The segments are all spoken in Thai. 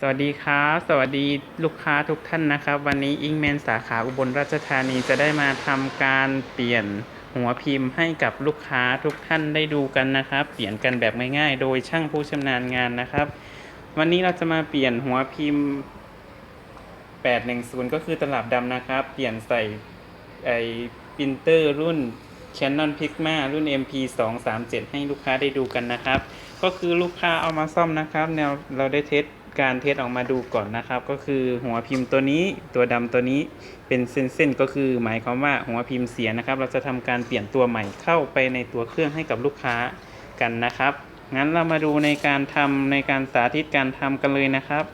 สวัสดีครับ สวัสดีลูกค้าทุกท่านนะครับ วันนี้อิงแมนสาขาอุบลราชธานีจะได้มาทำการเปลี่ยนหัวพิมพ์ให้กับลูกค้าทุกท่านได้ดูกันนะครับ เปลี่ยนกันแบบง่ายๆ โดยช่างผู้ชำนาญงานนะครับ วันนี้เราจะมาเปลี่ยนหัวพิมพ์ 810 ก็คือตลับดำนะครับ เปลี่ยนใส่ไอปรินเตอร์รุ่น Canon Pixma รุ่น MP 2 3 7ให้ลูกค้าได้ดูกันนะครับ ก็คือลูกค้าเอามาซ่อมนะครับแนวเราได้เทส การเทสออกมาดูก่อนนะครับ ก็คือหัวพิมพ์ตัวนี้ตัวดำตัวนี้เป็นเส้นๆก็คือหมายความว่าหัวพิมพ์เสียนะครับ เราจะทำการเปลี่ยนตัวใหม่เข้าไปในตัวเครื่องให้กับลูกค้ากันนะครับงั้นเรามาดูในการทำในการสาธิตการทำกันเลยนะครับ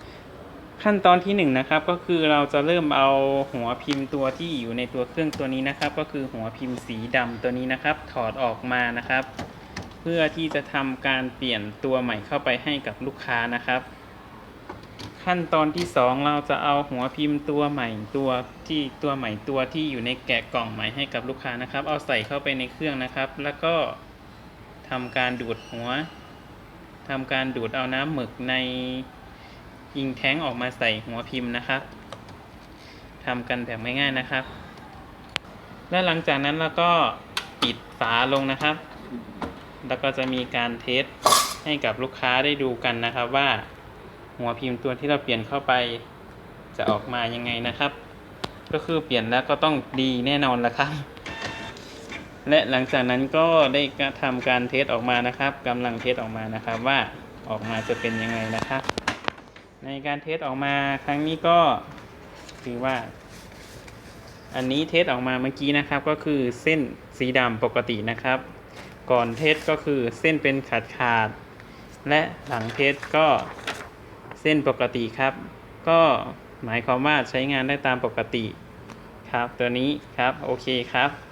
ขั้นตอนที่1นงนะครับก็คือเราจะเริ่มเอาหัวพิมพ์ตัวที่อยู่ในตัวเครื่องตัวนี้นะครับ ก็คือหัวพิมพ์สีดำตัวนี้นะครับ ถอดออกมานะครับเพื่อที่จะทำการเปลี่ยนตัวใหม่เข้าไปให้กับลูกค้านะครับ ขั้นตอนที่2เราจะเอาหัวพิมพ์ตัวใหม่ตัวที่ตัวใหม่ตัวที่อยู่ในแกะกล่องใหม่ให้กับลูกค้านะครับ เอาใส่เข้าไปในเครื่องนะครับ แล้วก็ทำการดูดหัวทำการดูดเอาน้ำหมึกในยิงแท้งออกมาใส่หัวพิมพ์นะครับทำกันแบบง่ายๆนะครับ และหลังจากนั้นเราก็ปิดฝาลงนะครับ แล้วก็จะมีการเทสให้กับลูกค้าได้ดูกันนะครับว่า หัวพิมพ์ตัวที่เราเปลี่ยนเข้าไปจะออกมายังไงนะครับ ก็คือเปลี่ยนแล้วก็ต้องดีแน่นอนละครับ และหลังจากนั้นก็ได้กระทำการเทสออกมานะครับกำลังเทสออกมานะครับว่าออกมาจะเป็นยังไงนะครับ ในการเทสออกมาครั้งนี้ก็คือว่า อันนี้เทสออกมาเมื่อกี้นะครับ ก็คือเส้นสีดำปกตินะครับ ก่อนเทสก็คือเส้นเป็นขาดขาดและหลังเทสก็ เส้นปกติครับ ก็หมายความว่าใช้งานได้ตามปกติครับ ตัวนี้ครับ โอเคครับ